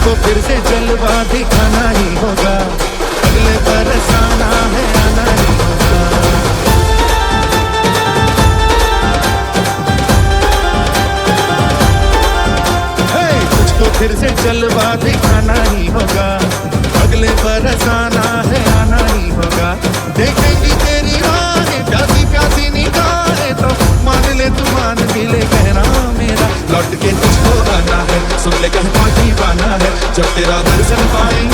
को फिर से जलवा दिखाना ही होगा। अगले पर साना है, आना ही होगा। Hey! तुझको फिर से जलवा दिखाना ही होगा। अगले पर साना है, आना ही होगा। check it out, let's have fun.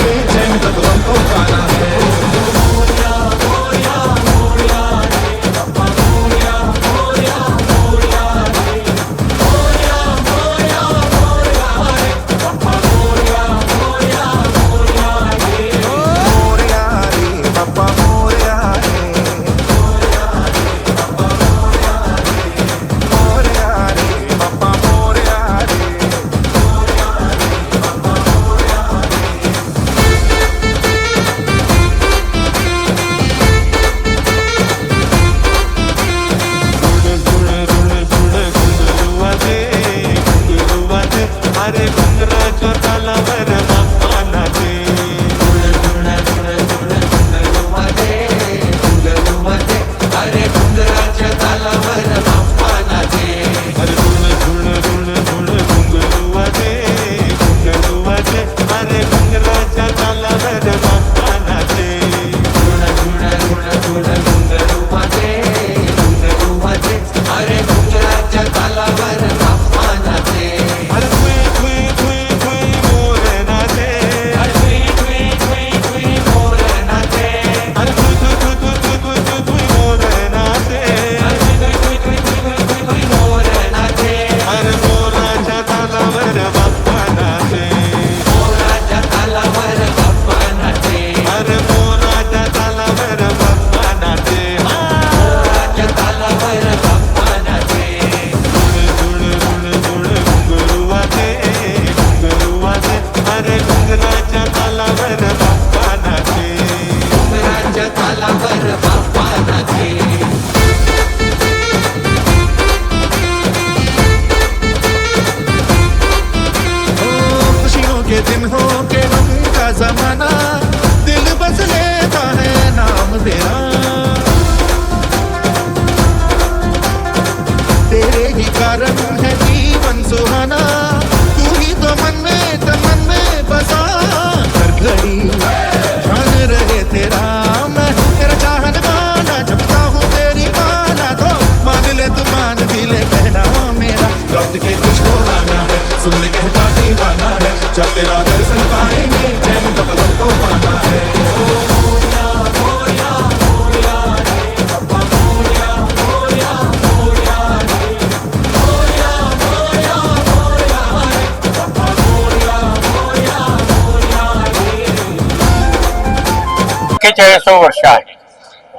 एक्केचाळीसावं वर्ष आहे.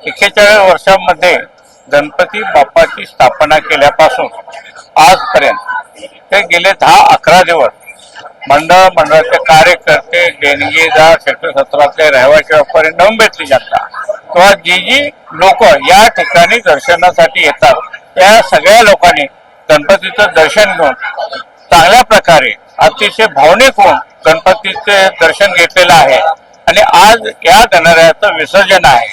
एक्केचाळीस वर्षामध्ये गणपती बाप्पाची स्थापना केल्यापासून आजपर्यंत ते गेले दहा अकरा दिवस. मंडळ मंडळाचे कार्यकर्ते देणगीदार सेक्टर सत्रातले रहिवासी व्यापारी नवंबेतली जातात. किंवा जी जी लोक या ठिकाणी दर्शनासाठी येतात त्या सगळ्या लोकांनी गणपतीचं दर्शन घेऊन चांगल्या प्रकारे अतिशय भावनिक होऊन गणपतीचे दर्शन घेतलेलं आहे. आणि आज या गणरायाचं विसर्जन आहे.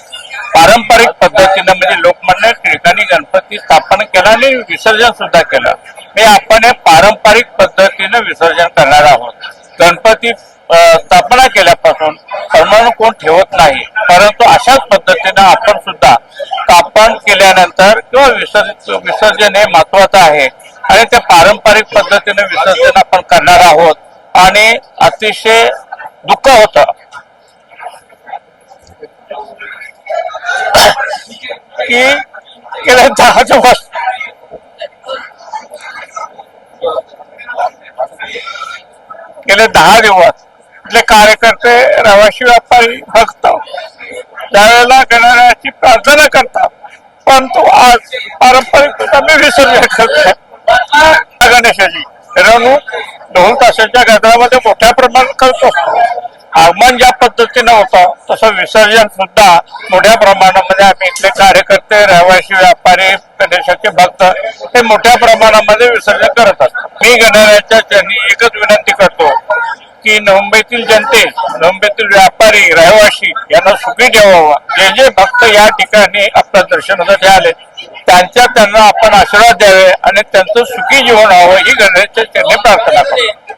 पारंपरिक पद्धतीनं म्हणजे लोकमान्य ठिकाणी गणपती स्थापन केलं आणि विसर्जन सुद्धा केलं. हे आपण हे पारंपरिक पद्धतीनं विसर्जन करणार आहोत. गणपती स्थापना केल्यापासून परमाणू कोण ठेवत नाही. परंतु अशाच पद्धतीनं आपण सुद्धा स्थापन केल्यानंतर किंवा विसर्जन विसर्जन हे महत्वाचं आहे. आणि ते पारंपरिक पद्धतीने विसर्जन आपण करणार आहोत. आणि अतिशय दुःख होतं. की गेल्या दहा दिवस गेले दहा दिवस. इथले कार्यकर्ते रवाशी व्यापारी भक्त त्यावेळेला गणरायाची प्रार्थना करतात. परंतु आज पारंपरिक कमी विसर्जन करतात गणेशाची रणू ढोल ताशाच्या गजरामध्ये मोठ्या प्रमाणात करतो आगमन ज्या पद्धतीनं होतं तसं विसर्जन सुद्धा मोठ्या प्रमाणामध्ये आम्ही इथले कार्यकर्ते रहिवासी व्यापारी गणेशाचे भक्त हे मोठ्या प्रमाणामध्ये विसर्जन करत असतात. मी गणरायाच्या त्यांनी एकच विनंती करतो की मुंबईतील जनते मुंबईतील व्यापारी रहिवासी यांना सुखी ठेवावा. जे जे भक्त या ठिकाणी आपल्या दर्शनासाठी आले त्यांच्या त्यांना आपण आशीर्वाद द्यावे आणि त्यांचं सुखी जीवन व्हावं ही गणेशाच्या त्यांनी प्रार्थना करतो.